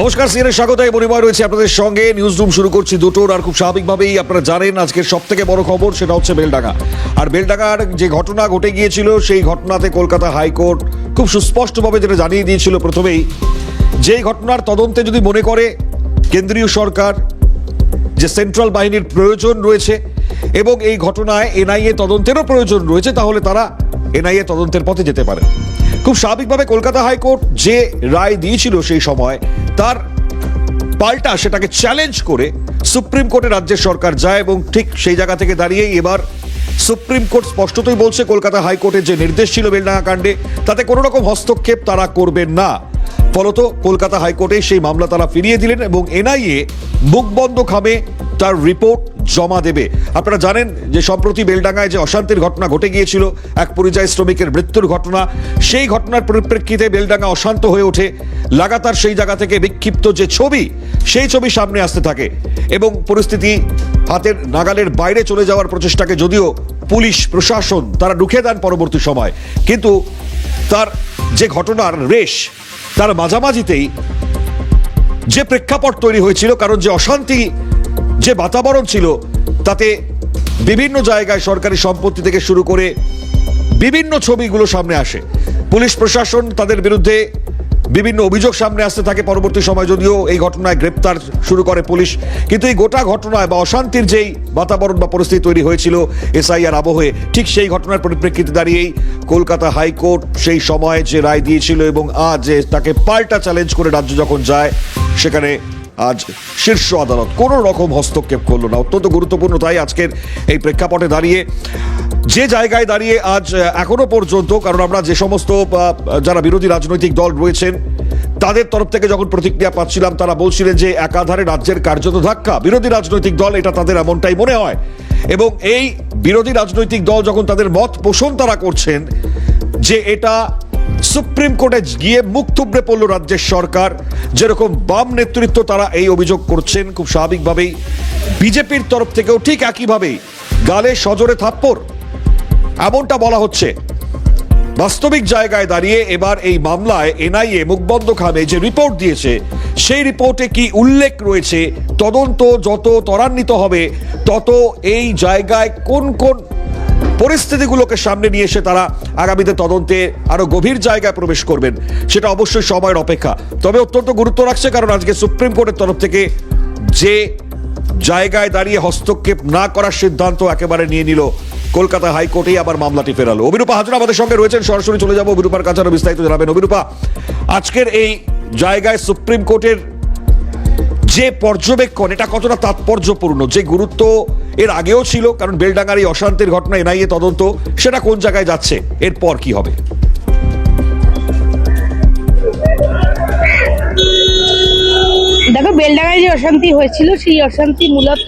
নমস্কার সিএনএ স্বাগত, এই মনিময় রয়েছে আপনাদের সঙ্গে। নিউজ রুম শুরু করছি দুটোর, আর খুব স্বাভাবিকভাবেই আপনারা জানেন, আজকের সব থেকে বড় খবর, সেটা হচ্ছে বেলডাঙ্গা। আর বেলডাঙ্গার যে ঘটনা ঘটে গিয়েছিল, সেই ঘটনাতে কলকাতা হাইকোর্ট খুব সুস্পষ্টভাবে যেটা জানিয়ে দিয়েছিল প্রথমেই যেই ঘটনার তদন্তে যদি মনে করে, কেন্দ্রীয় সরকার, যে সেন্ট্রাল বাহিনীর প্রয়োজন রয়েছে, এবং এই ঘটনায় এনআইএ তদন্তেরও প্রয়োজন রয়েছে, তাহলে তারা এনআইএ তদন্তের পথে যেতে পারে। খুব স্বাভাবিকভাবে কলকাতা হাইকোর্ট যে রায় দিয়েছিল সেই সময়, তার পাল্টা সেটাকে চ্যালেঞ্জ করে সুপ্রিম কোর্টে রাজ্যের সরকার যায় এবং ঠিক সেই জায়গা থেকে দাঁড়িয়েই এবার সুপ্রিম কোর্ট স্পষ্টতই বলছে, কলকাতা হাইকোর্টের যে নির্দেশ ছিল বেলডাঙ্গা কাণ্ডে, তাতে কোনো রকম হস্তক্ষেপ তারা করবেন না। ফলত কলকাতা হাইকোর্টে সেই মামলা তারা ফিরিয়ে দিলেন এবং এনআইএ মুখবন্ধ খামে তার রিপোর্ট জমা দেবে। আপনারা জানেন যে সম্প্রতি বেলডাঙ্গায় যে অশান্তির ঘটনা ঘটে গিয়েছিল, এক পরিযায়ী শ্রমিকের মৃত্যুর ঘটনা, সেই ঘটনার পরিপ্রেক্ষিতে বেলডাঙ্গা অশান্ত হয়ে ওঠে। লাগাতার সেই জায়গা থেকে বিক্ষিপ্ত যে ছবি, সেই ছবি সামনে আসতে থাকে এবং পরিস্থিতি হাতের নাগালের বাইরে চলে যাওয়ার প্রচেষ্টাকে যদিও পুলিশ, প্রশাসন তারা রুখে দেন পরবর্তী সময়। কিন্তু তার যে ঘটনার রেশ, তার মাঝামাঝিতেই যে প্রেক্ষাপট তৈরি হয়েছিল, কারণ যে অশান্তি যে বাতাবরণ ছিল, তাতে বিভিন্ন জায়গায় সরকারি সম্পত্তি থেকে শুরু করে বিভিন্ন ছবিগুলো সামনে আসে। পুলিশ প্রশাসন তাদের বিরুদ্ধে বিভিন্ন অভিযোগ সামনে আসতে থাকে পরবর্তী সময়, যদিও এই ঘটনায় গ্রেপ্তার শুরু করে পুলিশ। কিন্তু এই গোটা ঘটনায় বা অশান্তির যেই বাতাবরণ বা পরিস্থিতি তৈরি হয়েছিল এসআইআর আবহে, ঠিক সেই ঘটনার পরিপ্রেক্ষিতে দাঁড়িয়েই কলকাতা হাইকোর্ট সেই সময় যে রায় দিয়েছিল এবং আজ তাকে পাল্টা চ্যালেঞ্জ করে রাজ্য যখন যায়, সেখানে আজ শীর্ষ আদালত কোনো রকম হস্তক্ষেপ করল না। অত্যন্ত গুরুত্বপূর্ণ তাই আজকের এই প্রেক্ষাপটে দাঁড়িয়ে, যে জায়গায় দাঁড়িয়ে আজ এখনও পর্যন্ত, কারণ আমরা যে সমস্ত যারা বিরোধী রাজনৈতিক দল রয়েছেন, তাদের তরফ থেকে যখন প্রতিক্রিয়া পাচ্ছিলাম, তারা বলছিলেন যে একাধারে রাজ্যের কার্যত ধাক্কা। বিরোধী রাজনৈতিক দল, এটা তাদের এমনটাই মনে হয়। এবং এই বিরোধী রাজনৈতিক দল যখন তাদের মত পোষণ তারা করছেন, যে এটা সুপ্রিম কোর্টে গিয়ে মুখ থুবড়ে পড়ল রাজ্যের সরকার। যেরকম বাম নেতৃত্ব তারা এই অভিযোগ করছেন, খুব স্বাভাবিকভাবেই। বিজেপির তরফ থেকেও ঠিক একইভাবেই গালে সজোরে থাপ্পড়। এমনটা বলা হচ্ছে। বাস্তবিক জায়গায় দাঁড়িয়ে এবার এই মামলায় এনআইএ মুখবন্ধ খামে যে রিপোর্ট দিয়েছে, সেই রিপোর্টে কি উল্লেখ রয়েছে? তদন্ত যত ত্বরান্বিত হবে, তত এই জায়গায় কোন কোন পরিস্থিতিগুলোকে সামনে নিয়ে এসে তারা আগামীতে তদন্তে আরও গভীর জায়গায় প্রবেশ করবেন, সেটা অবশ্যই সময়ের অপেক্ষা। তবে অত্যন্ত গুরুত্ব রাখছে কারণ আজকে সুপ্রিম কোর্টের তরফ থেকে যে জায়গায় দাঁড়িয়ে হস্তক্ষেপ না করার সিদ্ধান্ত একেবারে নিয়ে নিল কলকাতা হাইকোর্টেই আবার মামলাটি ফেরালো। অভিরূপা হাজরা আমাদের সঙ্গে রয়েছেন, সরাসরি চলে যাব। অভিরূপার কাছে আরও বিস্তারিত জানাবেন। অভিরূপা, আজকের এই জায়গায় সুপ্রিম কোর্টের যে পর্যবেক্ষণ, এটা কতটা তাৎপর্যপূর্ণ? যে গুরুত্ব এর আগেও ছিল, কারণ বেলডাঙ্গার এই অশান্তির ঘটনা এনআইএ তদন্ত, সেটা কোন জায়গায় যাচ্ছে? এরপর কি হবে? দেখো, বেলডাঙ্গায় যে অশান্তি হয়েছিল, সেই অশান্তি মূলত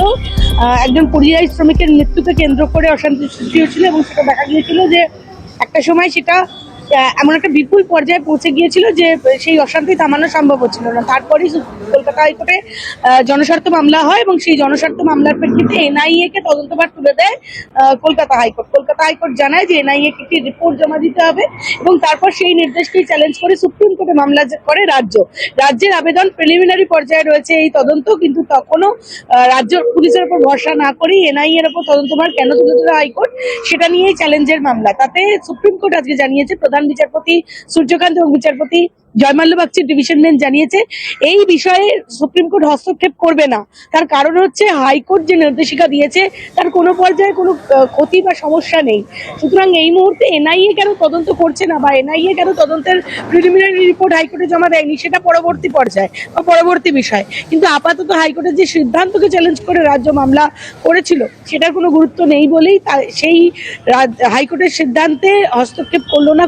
একজন পরিযায়ী শ্রমিকের মৃত্যুকে কেন্দ্র করে অশান্তি সৃষ্টি হয়েছিল এবং সেটা দেখা গিয়েছিল যে একটা সময় সেটা এমন একটা বিপুল পর্যায়ে পৌঁছে গিয়েছিল যে সেই অশান্তি থামানো সম্ভব হচ্ছিল না। তারপরেই কলকাতা হাইকোর্টে জনস্বার্থ মামলা হয় এবং সেই জনস্বার্থ মামলার প্রেক্ষিতে এনআইএ কে তদন্তভার তুলে দেয় কলকাতা হাইকোর্ট। কলকাতা হাইকোর্ট জানায় যে এনআইএ কে একটি রিপোর্ট জমা দিতে হবে এবং তারপর সেই নির্দেশকেই চ্যালেঞ্জ করে সুপ্রিম কোর্টে মামলা করে রাজ্য। রাজ্যের আবেদন প্রিলিমিনারি পর্যায়ে রয়েছে এই তদন্ত, কিন্তু তখনও রাজ্য পুলিশের উপর ভরসা না করেই এনআইএ এর উপর তদন্তভার কেন তুলে দিল হাইকোর্ট, সেটা নিয়েই চ্যালেঞ্জের মামলা। তাতে সুপ্রিম কোর্ট আজকে জানিয়েছে, প্রধান বিচারপতি সূর্যকান্ত এবং বিচারপতি জয়মাল্য বাগচির ডিভিশন বেঞ্চ জানিয়েছে, এই বিষয়ে সুপ্রিম কোর্ট হস্তক্ষেপ করবে না। তার কারণ হচ্ছে, হাইকোর্ট যে নির্দেশিকা দিয়েছে, তার কোনো পর্যায়ে কোনো ক্ষতি বা সমস্যা নেই। সুতরাং এই মুহূর্তে এনআইএ কেন তদন্ত করছে না, বা এনআইএ কেন তদন্তের প্রিলিমিনারি রিপোর্ট হাইকোর্টে জমা দেয়নি, সেটা পরবর্তী পর্যায়ে বা পরবর্তী বিষয়। কিন্তু আপাতত হাইকোর্টের যে সিদ্ধান্তকে চ্যালেঞ্জ করে রাজ্য মামলা করেছিল, সেটার কোনো গুরুত্ব নেই বলেই সেই হাইকোর্টের সিদ্ধান্তে হস্তক্ষেপ করল না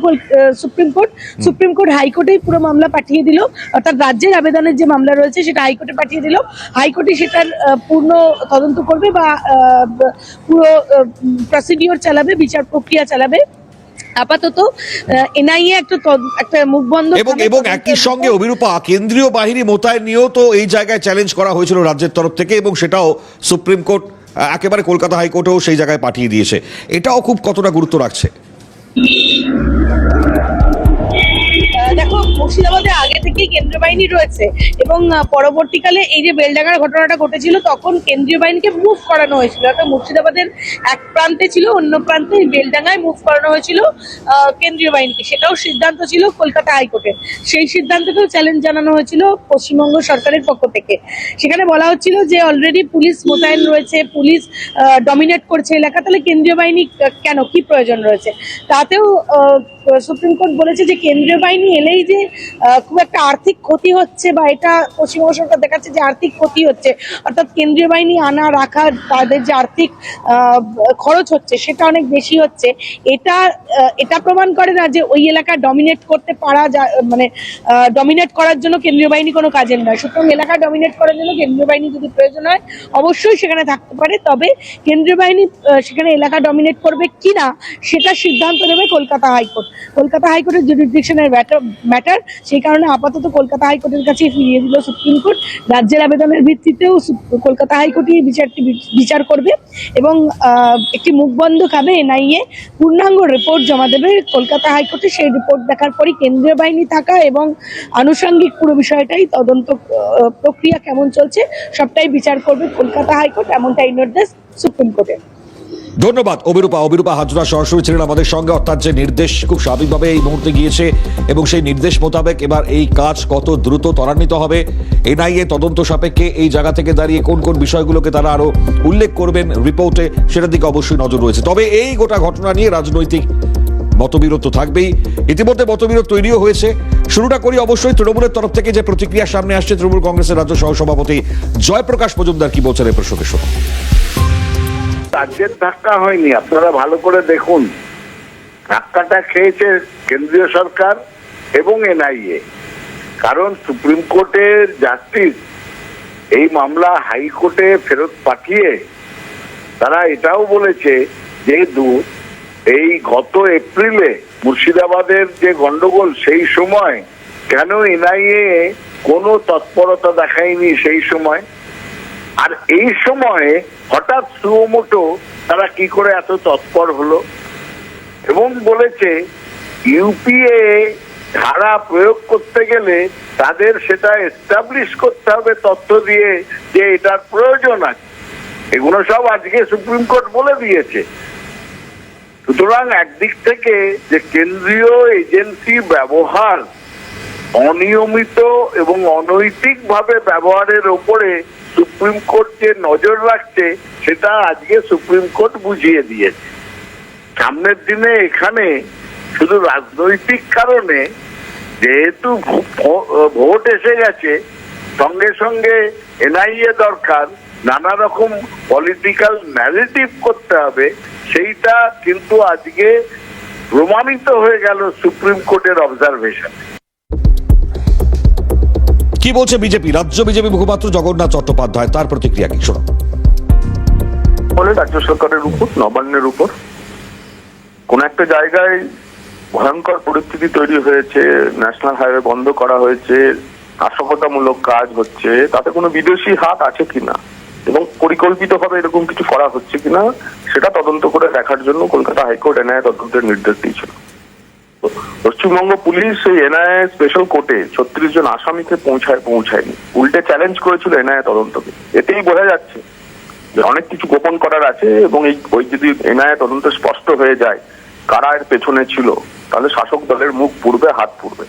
সুপ্রিম কোর্ট। সুপ্রিম কোর্ট হাইকোর্টেই পুরো মামলা পাঠিয়ে দিল। অর্থাৎ রাজ্যের আবেদনের যে মামলা রয়েছে সেটা হাইকোর্টে পাঠিয়ে দিল। হাইকোর্টে সেটার পূর্ণ তদন্ত করবে বা পুরো প্রসিডিওর চালাবে বিচার প্রক্রিয়া চালাবে। আপাতত এনআইএ একটা একটা মুখ বন্ধ এবং এবং একই সঙ্গে অভিরূপা কেন্দ্রীয় বাহিনী মোতায়েন নিয়েও তো এই জায়গায় চ্যালেঞ্জ করা হয়েছিল রাজ্যের তরফ থেকে এবং সেটাও সুপ্রিম কোর্ট একেবারে কলকাতা হাইকোর্টেও সেই জায়গায় পাঠিয়ে দিয়েছে। এটাও খুব কতটা গুরুত্ব রাখছে? দেখো মুর্শিদাবাদে আগে থেকেই কেন্দ্রীয় বাহিনী রয়েছে এবং পরবর্তীকালে এই যে বেলডাঙ্গার ঘটনাটা ঘটেছিল, তখন কেন্দ্রীয় বাহিনীকে মুভ করানো হয়েছিল। অর্থাৎ মুর্শিদাবাদের এক প্রান্তে ছিল, অন্য প্রান্তে বেলডাঙ্গায় মুভ করানো হয়েছিল কেন্দ্রীয় বাহিনীকে। সেটাও সিদ্ধান্ত ছিল কলকাতা হাইকোর্টের সেই সিদ্ধান্তকেও চ্যালেঞ্জ জানানো হয়েছিল পশ্চিমবঙ্গ সরকারের পক্ষ থেকে। সেখানে বলা হচ্ছিল যে অলরেডি পুলিশ মোতায়েন রয়েছে, পুলিশ ডমিনেট করছে এলাকা, তাহলে কেন্দ্রীয় বাহিনী কেন? কি প্রয়োজন রয়েছে? তাতেও সুপ্রিম কোর্ট বলেছে যে কেন্দ্রীয় বাহিনী এলেই যে খুব একটা আর্থিক ক্ষতি হচ্ছে বা এটা পশ্চিমবঙ্গ সরকার দেখাচ্ছে যে আর্থিক ক্ষতি হচ্ছে, অর্থাৎ কেন্দ্রীয় বাহিনী আনা রাখা তাদের যে আর্থিক খরচ হচ্ছে সেটা অনেক বেশি হচ্ছে। এটা এটা প্রমাণ করে না যে ওই এলাকা ডমিনেট করতে পারা যা মানে ডমিনেট করার জন্য কেন্দ্রীয় বাহিনী কোনো কাজের নয় সুতরাং এলাকা ডমিনেট করার জন্য কেন্দ্রীয় বাহিনী যদি প্রয়োজন হয়, অবশ্যই সেখানে থাকতে পারে। তবে কেন্দ্রীয় বাহিনী সেখানে এলাকা ডমিনেট করবে কিনা, সেটা সিদ্ধান্ত নেবে কলকাতা হাইকোর্ট। কলকাতা হাইকোর্টের জুডিডিকশনের ম্যাটার সেই কারণে আপাতত কলকাতা হাইকোর্টের কাছে ফিরিয়ে দিল সুপ্রিম কোর্ট। রাজ্যের আবেদনের ভিত্তিতেও কলকাতা হাইকোর্টই বিচারটি বিচার করবে এবং একটি মুখবন্ধ খাবে এনআইএ। পূর্ণাঙ্গ রিপোর্ট জমা দেবে কলকাতা হাইকোর্টে। সেই রিপোর্ট দেখার পরই কেন্দ্রীয় বাহিনী থাকা এবং আনুষঙ্গিক পুরো বিষয়টাই তদন্ত প্রক্রিয়া কেমন চলছে সবটাই বিচার করবে কলকাতা হাইকোর্ট। এমনটাই নির্দেশ সুপ্রিম কোর্টের ধন্যবাদ। অবিরূপা অবিরূপা হাজরা সরাসরি ছিলেন আমাদের সঙ্গে। অর্থাৎ যে নির্দেশ খুব স্বাভাবিকভাবে এই মুহূর্তে গিয়েছে এবং সেই নির্দেশ মোতাবেক এবার এই কাজ কত দ্রুত ত্বরান্বিত হবে, এনআইএ তদন্ত সাপেক্ষে এই জায়গা থেকে দাঁড়িয়ে কোন কোন বিষয়গুলোকে তারা আরও উল্লেখ করবেন রিপোর্টে, সেটার দিকে অবশ্যই নজর রয়েছে। তবে এই গোটা ঘটনা নিয়ে রাজনৈতিক মতবিরোধ তো থাকবেই। ইতিমধ্যে মতবিরোধ তৈরিও হয়েছে। শুরুটা করি অবশ্যই তৃণমূলের তরফ থেকে যে প্রতিক্রিয়া সামনে আসছে তৃণমূল কংগ্রেসের রাজ্য সহসভাপতি জয়প্রকাশ মজুমদার কি বলছেন এই প্রসঙ্গে রাজ্যের ধাক্কা হয়নি, আপনারা ভালো করে দেখুন। ধাক্কাটা খেয়েছে কেন্দ্রীয় সরকার এবং এনআইএ। কারণ সুপ্রিম কোর্টের জাস্টিস, এই মামলা হাইকোর্টে ফেরত পাঠিয়ে তারা এটাও বলেছে যেহেতু এই গত এপ্রিলে মুর্শিদাবাদের যে গন্ডগোল সেই সময় কেন এনআইএ কোনো তৎপরতা দেখায়নি সেই সময়? আর এই সময়ে হঠাৎ সুমোটো তারা কি করে এত তৎপর হলো? এবং বলেছে, ইউপিএ ধারা প্রয়োগ করতে গেলে তাদের সেটা এস্টাবলিশ করতে হবে তথ্য দিয়ে যে এটার প্রয়োজন আছে। এগুলো সব আজকে সুপ্রিম কোর্ট বলে দিয়েছে। সুতরাং একদিক থেকে যে কেন্দ্রীয় এজেন্সি ব্যবহার অনিয়মিত এবং অনৈতিক ভাবে ব্যবহারের ওপরে সুপ্রিম কোর্ট যে নজর রাখছে, সেটা আজকে সুপ্রিম কোর্ট বুঝিয়ে দিয়েছে। সামনের দিনে এখানে শুধু রাজনৈতিক কারণে যেহেতু ভোট এসে গেছে, সঙ্গে সঙ্গে এনআইএ দরকার, নানা রকম পলিটিক্যাল ন্যারেটিভ করতে হবে, সেইটা কিন্তু আজকে প্রমাণিত হয়ে গেল সুপ্রিম কোর্টের অবজারভেশন কি বলছে বিজেপি? রাজ্য বিজেপি মুখপাত্র জগন্নাথ চট্টোপাধ্যায়, তার প্রতিক্রিয়া কি? শোনো রাজ্য সরকারের উপর, নবান্নের উপর। কোন একটা জায়গায় ভয়ঙ্কর পরিস্থিতি তৈরি হয়েছে, ন্যাশনাল হাইওয়ে বন্ধ করা হয়েছে, নাশকতামূলক কাজ হচ্ছে, তাতে কোনো বিদেশি হাত আছে কিনা? এবং পরিকল্পিতভাবে এরকম কিছু করা হচ্ছে কিনা, সেটা তদন্ত করে দেখার জন্য কলকাতা হাইকোর্ট এনআইএ তদন্তের নির্দেশ দিয়েছিল। পশ্চিমবঙ্গ পুলিশ এনআইএ স্পেশাল কোর্টে ছত্রিশ জন আসামিকে পৌঁছায় পৌঁছায়নি। উল্টে চ্যালেঞ্জ করেছিল এনআইএ তদন্তকে। এতেই বোঝা যাচ্ছে যে অনেক কিছু গোপন করার আছে এবং এই ওই যদি এনআইএ তদন্ত স্পষ্ট হয়ে যায় কারা এর পেছনে ছিল তাহলে শাসক দলের মুখ পুড়বে হাত পুড়বে।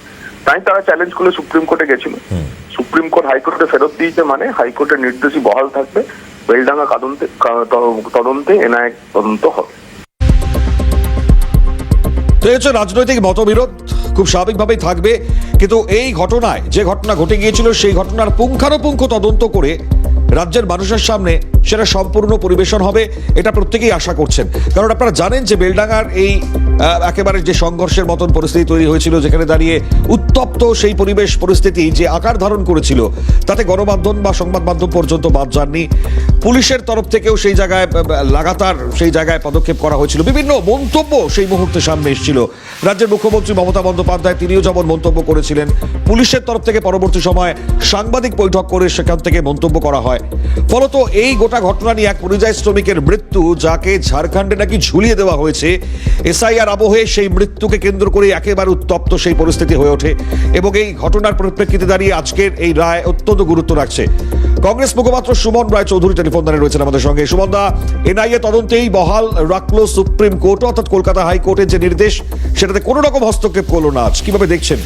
তাই তারা চ্যালেঞ্জ করে সুপ্রিম কোর্টে গেছিল। সুপ্রিম কোর্ট হাইকোর্টে ফেরত দিয়েছে মানে হাইকোর্টের নির্দেশই বহাল থাকবে। বেলডাঙ্গা তদন্তে তদন্তে এনআইএ তদন্ত হবে। তো হচ্ছে রাজনৈতিক মতবিরোধ খুব স্বাভাবিকভাবেই থাকবে। কিন্তু এই ঘটনায় যে ঘটনা ঘটে গিয়েছিল, সেই ঘটনার পুঙ্খানুপুঙ্খ তদন্ত করে রাজ্যের মানুষের সামনে সেটা সম্পূর্ণ পরিবেশন হবে, এটা প্রত্যেকেই আশা করছেন। কারণ আপনারা জানেন যে বেলডাঙ্গার এই একেবারে যে সংঘর্ষের মতন পরিস্থিতি তৈরি হয়েছিল, যেখানে দাঁড়িয়ে উত্তপ্ত সেই পরিবেশ পরিস্থিতি, যে আকার ধারণ করেছিল, তাতে গণমাধ্যম বা সংবাদ মাধ্যম পর্যন্ত বাদ যাননি। পুলিশের তরফ থেকেও সেই জায়গায় লাগাতার সেই জায়গায় পদক্ষেপ করা হয়েছিল। বিভিন্ন মন্তব্য সেই মুহূর্তে সামনে এসেছিল। রাজ্যের মুখ্যমন্ত্রী মমতা বন্দ্যোপাধ্যায়, তিনিও যেমন মন্তব্য করেছিলেন, পুলিশের তরফ থেকে পরবর্তী সময় সাংবাদিক বৈঠক করে সেখান থেকে মন্তব্য করা হয়। ফলত এই গোটা গোটা ঘটনা নিয়ে এক পরিযায়ী শ্রমিকের মৃত্যু, যাকে ঝাড়খণ্ডে নাকি ঝুলিয়ে দেওয়া হয়েছে। এসআইআর আবহে সেই মৃত্যুকে কেন্দ্র করে একেবারে উত্তপ্ত সেই পরিস্থিতি হয়ে ওঠে এবং এই ঘটনার পরিপ্রেক্ষিতে দাঁড়িয়ে আজকের এই রায় অত্যন্ত গুরুত্ব রাখছে। কংগ্রেস মুখপাত্র সুমন রায় চৌধুরী টেলিফোন দানে রয়েছেন আমাদের সঙ্গে। সুমন দা, এনআইএ তদন্তেই বহাল রাখল সুপ্রিম কোর্ট, অর্থাৎ কলকাতা হাইকোর্টের যে নির্দেশ, সেটাতে কোনো রকম হস্তক্ষেপ করল না আজ। কীভাবে দেখছেন?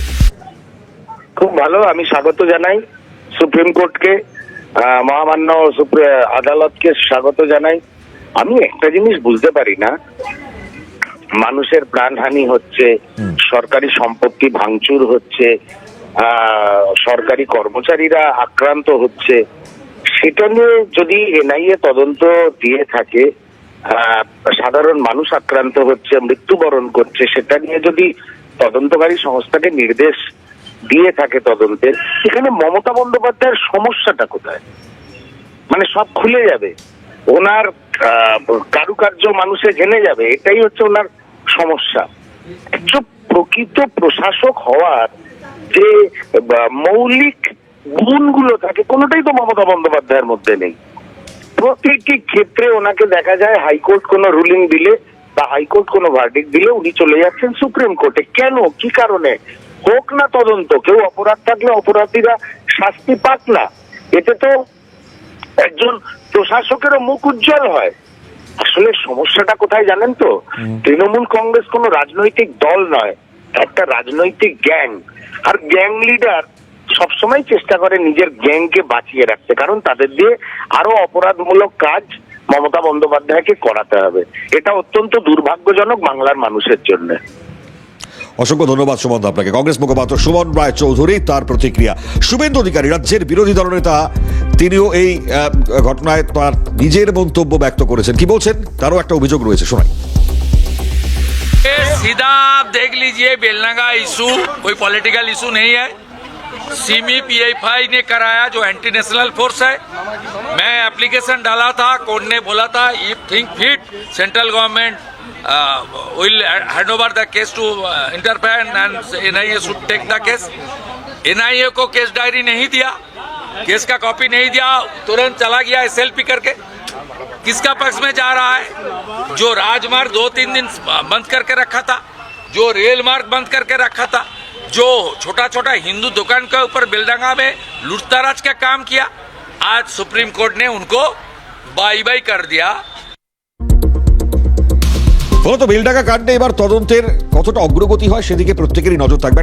খুব ভালো, আমি স্বাগত জানাই সুপ্রিম কোর্টকে। মহামান্য সুপ্রি- আদালতকে স্বাগত জানাই। আমি একটা জিনিস বুঝতে পারি না। মানুষের প্রাণহানি হচ্ছে সরকারি সম্পত্তি ভাঙচুর হচ্ছে সরকারি কর্মচারীরা আক্রান্ত হচ্ছে। সেটা নিয়ে যদি এনআইএ তদন্ত দিয়ে থাকে আহ, সাধারণ মানুষ আক্রান্ত হচ্ছে মৃত্যুবরণ করছে সেটা নিয়ে যদি তদন্তকারী সংস্থাকে নির্দেশ দিয়ে থাকে তদন্তের এখানে মমতা বন্দ্যোপাধ্যায়ের সমস্যাটা কোথায়? মানে সব খুলে যাবে। ওনার কারুকার্য মানুষে জেনে যাবে, এটাই হচ্ছে ওনার সমস্যা। একজন প্রকৃত প্রশাসক হওয়ার যে মৌলিক গুণগুলো থাকে, কোনোটাই তো মমতা বন্দ্যোপাধ্যায়ের মধ্যে নেই। প্রতিটি ক্ষেত্রে ওনাকে দেখা যায়, হাইকোর্ট কোনো রুলিং দিলে বা হাইকোর্ট কোনো ভার্ডিক দিলে উনি চলে যাচ্ছেন সুপ্রিম কোর্টে। কেন? কি কারণে? হোক না তদন্ত কেউ অপরাধ থাকলে অপরাধীরা শাস্তি পাক না। এতে তো একজন প্রশাসকেরও মুখ উজ্জ্বল হয়। আসলে সমস্যাটা কোথায় জানেন তো? তৃণমূল কংগ্রেস কোনো রাজনৈতিক দল নয় একটা রাজনৈতিক গ্যাং। আর গ্যাং লিডার সবসময় চেষ্টা করে নিজের গ্যাংকে বাঁচিয়ে রাখতে কারণ তাদের দিয়ে আরও অপরাধমূলক কাজ মমতা বন্দ্যোপাধ্যায়কে করাতে হবে। এটা অত্যন্ত দুর্ভাগ্যজনক বাংলার মানুষের জন্য। অসংখ্য ধন্যবাদ সুমন দা আপনাকে কংগ্রেস মুখপাত্র সুমন রায় চৌধুরী তার প্রতিক্রিয়া শুভেন্দু অধিকারী রাজ্যের বিরোধী দলনেতা তিনিও এই আহ, ঘটনায় তার নিজের মন্তব্য ব্যক্ত করেছেন কি বলছেন তারও একটা অভিযোগ রয়েছে শোনাই ये सीधा आप देख लीजिए बेलनागा इशू कोई पॉलिटिकल इशू नहीं है सीमी पीएफआई ने कराया जो एंटी नेशनल फोर्स है मैं एप्लीकेशन डाला था कोर्ट ने बोला था if think fit central government will hand over the case to interfere and NIA should take the case NIA को केस डायरी नहीं दिया। केस का कॉपी नहीं दिया। तुरंत चला गया एसएलपी करके। किसका पक्ष में जा रहा है? जो राजमार्ग दो तीन दिन बंद करके रखा था। जो रेल मार्ग बंद करके रखा था। जो छोटा छोटा हिंदू दुकान के ऊपर बेलडंगा में लूटताराज का काम किया। आज सुप्रीम कोर्ट ने उनको बाई बाई कर दिया। ফলত বেলডাকা কাণ্ডে এবার তদন্তের কতটা অগ্রগতি হয় সেদিকে প্রত্যেকেরই নজর থাকবে।